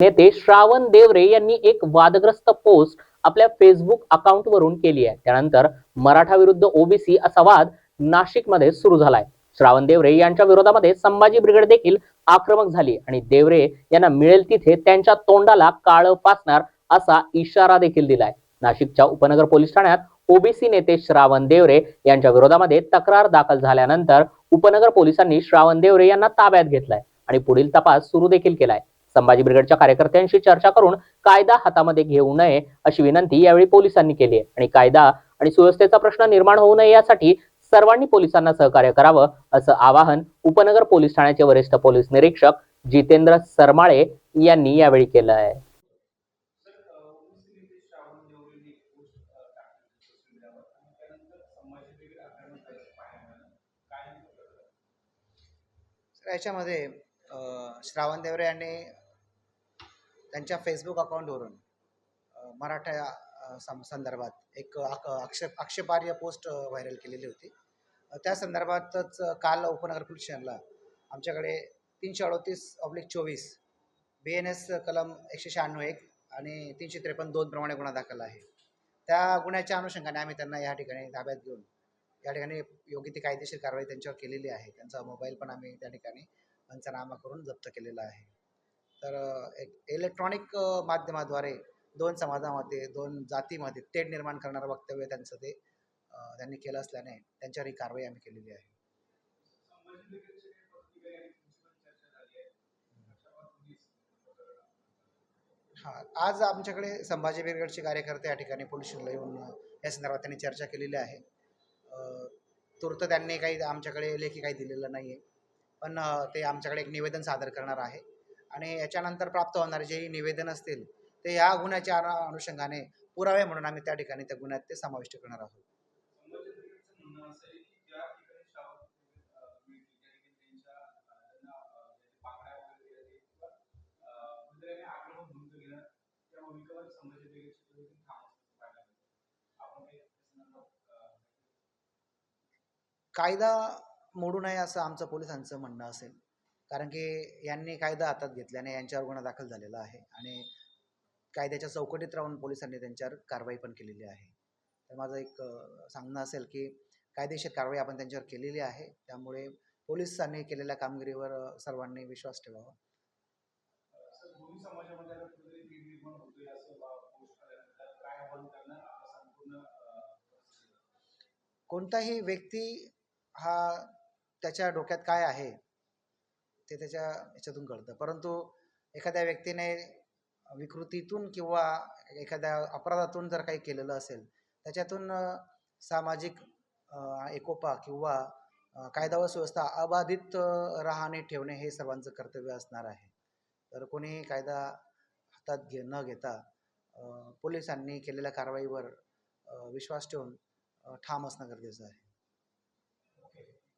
नेते श्रावण देवरे यांनी एक वादग्रस्त पोस्ट आपल्या फेसबुक अकाउंट वरून केली आहे. त्यानंतर मराठा विरुद्ध ओबीसी असा वाद नाशिकमध्ये सुरू झालाय. श्रावण देवरे यांच्या विरोधामध्ये संभाजी ब्रिगेड देखील आक्रमक झाली आणि देवरे यांना मिळेल तिथे त्यांच्या तोंडाला काळ पासणार असा इशारा देखील दिलाय. नाशिकच्या उपनगर पोलीस ठाण्यात ओबीसी नेते श्रावण देवरे यांच्या विरोधामध्ये तक्रार दाखल झाल्यानंतर उपनगर पोलिसांनी श्रावण देवरे यांना ताब्यात घेतलाय. आणि पुढील तपास सुरू देखील केलाय. संभाजी ब्रिगेडच्या कार्यकर्त्यांशी चर्चा करून कायदा हातामध्ये घेऊ नये अशी विनंती यावेळी पोलिसांनी केली आहे. आणि कायदा आणि सुव्यवस्थेचा प्रश्न निर्माण होऊ नये यासाठी सर्वांनी पोलिसांना सहकार्य करावं असं आवाहन उपनगर पोलीस ठाण्याचे वरिष्ठ पोलीस निरीक्षक जितेंद्र सरमाळे यांनी यावेळी केलं आहे. याच्यामध्ये श्रावण देवरे यांनी त्यांच्या फेसबुक अकाउंटवरून मराठा अ, सं- संदर्भात एक आक- आक्षेप आक्षेपार्ह पोस्ट व्हायरल केलेली होती. त्या संदर्भातच काल उपनगर पोलीस स्टेशनला आमच्याकडे तीनशे अडोतीस ऑब्लिक चोवीस बी एन एस कलम एकशे शहाण्णव एक आणि तीनशे त्रेपन्न दोन प्रमाणे गुन्हा दाखल आहे. त्या गुन्ह्याच्या अनुषंगाने आम्ही त्यांना या ठिकाणी ताब्यात घेऊन या ठिकाणी योग्य ती कायदेशीर कारवाई त्यांच्यावर केलेली आहे. त्यांचा मोबाईल पण आम्ही त्या ठिकाणी पंचनामा करून जप्त केलेला आहे. तर एक इलेक्ट्रॉनिक माध्यमाद्वारे दोन समाजामध्ये दोन जातीमध्ये तेढ निर्माण करणारं वक्तव्य त्यांचं ते त्यांनी केलं असल्याने त्यांच्यावर ही कारवाई आम्ही केलेली आहे. हां आज आमच्याकडे संभाजी ब्रिगेडचे कार्यकर्ते या ठिकाणी पोलीस स्टेशनला येऊन या संदर्भात त्यांनी चर्चा केलेली आहे. अ, तूर्त त्यांनी काही आमच्याकडे लेखी काही दिलेलं नाही आहे पण ते आमच्याकडे एक निवेदन सादर करणार आहे. आणि याच्यानंतर प्राप्त होणारे जे निवेदन असतील ते या गुन्ह्याच्या अनुषंगाने पुरावे म्हणून आम्ही त्या ठिकाणी त्या गुन्ह्यात ते समाविष्ट करणार आहोत. कायदा मोडू नये असं आमचं पोलिसांचं म्हणणं असेल. कारण की यांनी कायदा हातात घेतल्याने यांच्यावर गुन्हा दाखल झालेला आहे आणि कायद्याच्या चौकटीत राहून पोलिसांनी त्यांच्यावर कारवाई पण केलेली आहे. तर माझं एक सांगणं असेल की कायदेशीर कारवाई आपण त्यांच्यावर केलेली आहे. त्यामुळे पोलिसांनी केलेल्या कामगिरीवर सर्वांनी विश्वास ठेवावा. कोणताही व्यक्ती हा त्याच्या डोक्यात काय आहे ते त्याच्या ह्याच्यातून कळतं. परंतु एखाद्या व्यक्तीने विकृतीतून किंवा एखाद्या अपराधातून जर काही केलेलं असेल त्याच्यातून सामाजिक एकोपा किंवा कायदा व सुव्यवस्था अबाधित राहणे ठेवणे हे सर्वांचं कर्तव्य असणार आहे. तर कोणी कायदा हातात घे न घेता पोलिसांनी केलेल्या कारवाईवर विश्वास ठेवून ठाम असणं गरजेचं आहे.